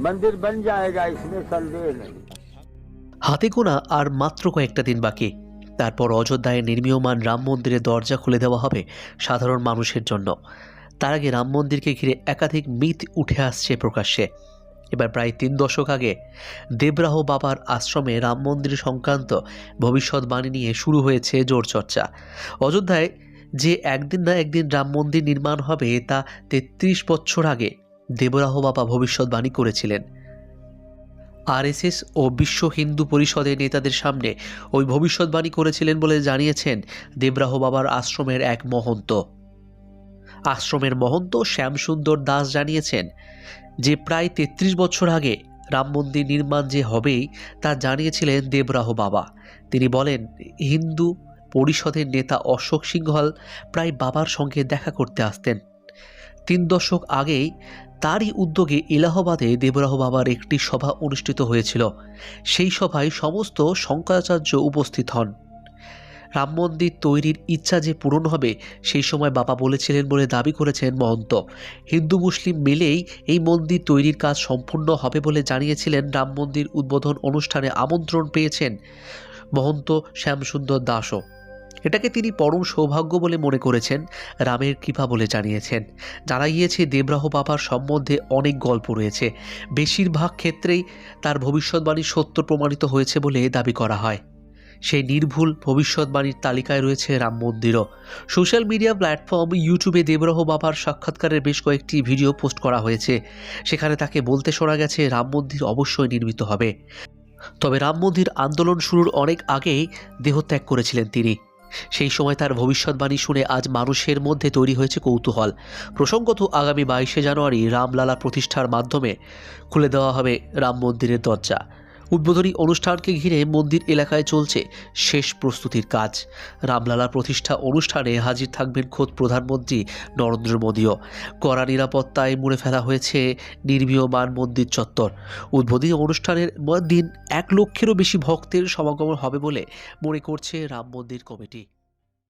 मंदिर बन जाएगा इसमें संदेह नहीं হাতে গোনা আর মাত্র কয়েকটা দিন বাকি তারপর অযোধ্যায় নির্মীয়মান রাম মন্দিরের দরজা খুলে দেওয়া হবে সাধারণ মানুষের জন্য তার আগে রাম মন্দিরকে ঘিরে একাধিক মিথ উঠে আসছে প্রকাশ্যে এবার প্রায় তিন দশক আগে দেবরাহ বাবার আশ্রমে রাম মন্দির সংক্রান্ত ভবিষ্যৎবাণী নিয়ে শুরু হয়েছে জোর চর্চা অযোধ্যায় যে একদিন না একদিন রাম মন্দির নির্মাণ হবে তা তেত্রিশ বছর আগে দেবরাহ বাবা ভবিষ্যৎবাণী করেছিলেন। আরএসএস ও বিশ্ব হিন্দু পরিষদের নেতাদের সামনে ওই ভবিষ্যৎবাণী করেছিলেন বলে জানিয়েছেন দেবরাহ বাবার আশ্রমের এক মহন্ত। আশ্রমের মহন্ত শ্যামসুন্দর দাস জানিয়েছেন যে প্রায় তেত্রিশ বছর আগে রাম মন্দির নির্মাণ যে হবেই তা জানিয়েছিলেন দেবরাহ বাবা। তিনি বলেন, হিন্দু পরিষদের নেতা অশোক সিংহল প্রায় বাবার সঙ্গে দেখা করতে আসতেন। তিন দশক আগেই তারই উদ্যোগে এলাহাবাদে দেবরাহ বাবার একটি সভা অনুষ্ঠিত হয়েছিল। সেই সভায় সমস্ত শঙ্করাচার্য উপস্থিত হন। রাম মন্দির তৈরির ইচ্ছা যে পূরণ হবে, সেই সময় বাবা বলেছিলেন বলে দাবি করেছেন মহন্ত। হিন্দু মুসলিম মিলেই এই মন্দির তৈরির কাজ সম্পূর্ণ হবে বলে জানিয়েছিলেন রাম মন্দির উদ্বোধন অনুষ্ঠানে আমন্ত্রণ পেয়েছেন মহন্ত শ্যামসুন্দর দাসও। এটাকে তিনি পরম সৌভাগ্য বলে মনে করেছেন, রামের কৃপা বলে জানিয়েছেন। জানা গিয়েছে, দেবরাহ বাবার সম্বন্ধে অনেক গল্প রয়েছে। বেশিরভাগ ক্ষেত্রেই তার ভবিষ্যৎবাণী সত্য প্রমাণিত হয়েছে বলে দাবি করা হয়। সেই নির্ভুল ভবিষ্যৎবাণীর তালিকায় রয়েছে রাম মন্দিরও। সোশ্যাল মিডিয়া প্ল্যাটফর্ম ইউটিউবে দেবরাহ বাবার সাক্ষাৎকারের বেশ কয়েকটি ভিডিও পোস্ট করা হয়েছে। সেখানে তাকে বলতে শোনা গেছে, রাম মন্দির অবশ্যই নির্মিত হবে। তবে রাম মন্দির আন্দোলন শুরুর অনেক আগেই দেহত্যাগ করেছিলেন তিনি। সেই সময় তার ভবিষ্যৎবাণী শুনে আজ মানুষের মধ্যে তৈরি হয়েছে কৌতূহল। প্রসঙ্গত, আগামী বাইশে জানুয়ারি রামলালা প্রতিষ্ঠার মাধ্যমে খুলে দেওয়া হবে রাম মন্দিরের দরজা। উদ্বোধনী অনুষ্ঠানকে ঘিরে মন্দির এলাকায় চলছে শেষ প্রস্তুতির কাজ। রামলালা প্রতিষ্ঠা অনুষ্ঠানে হাজির থাকবেন খোদ প্রধানমন্ত্রী নরেন্দ্র মোদীও। কড়া নিরাপত্তায় মুড়ে ফেলা হয়েছে নির্মীয়মান মন্দির চত্বর। উদ্বোধনী অনুষ্ঠানের দিন এক লক্ষেরও বেশি ভক্তের সমাগম হবে বলে মনে করছে রাম মন্দির কমিটি।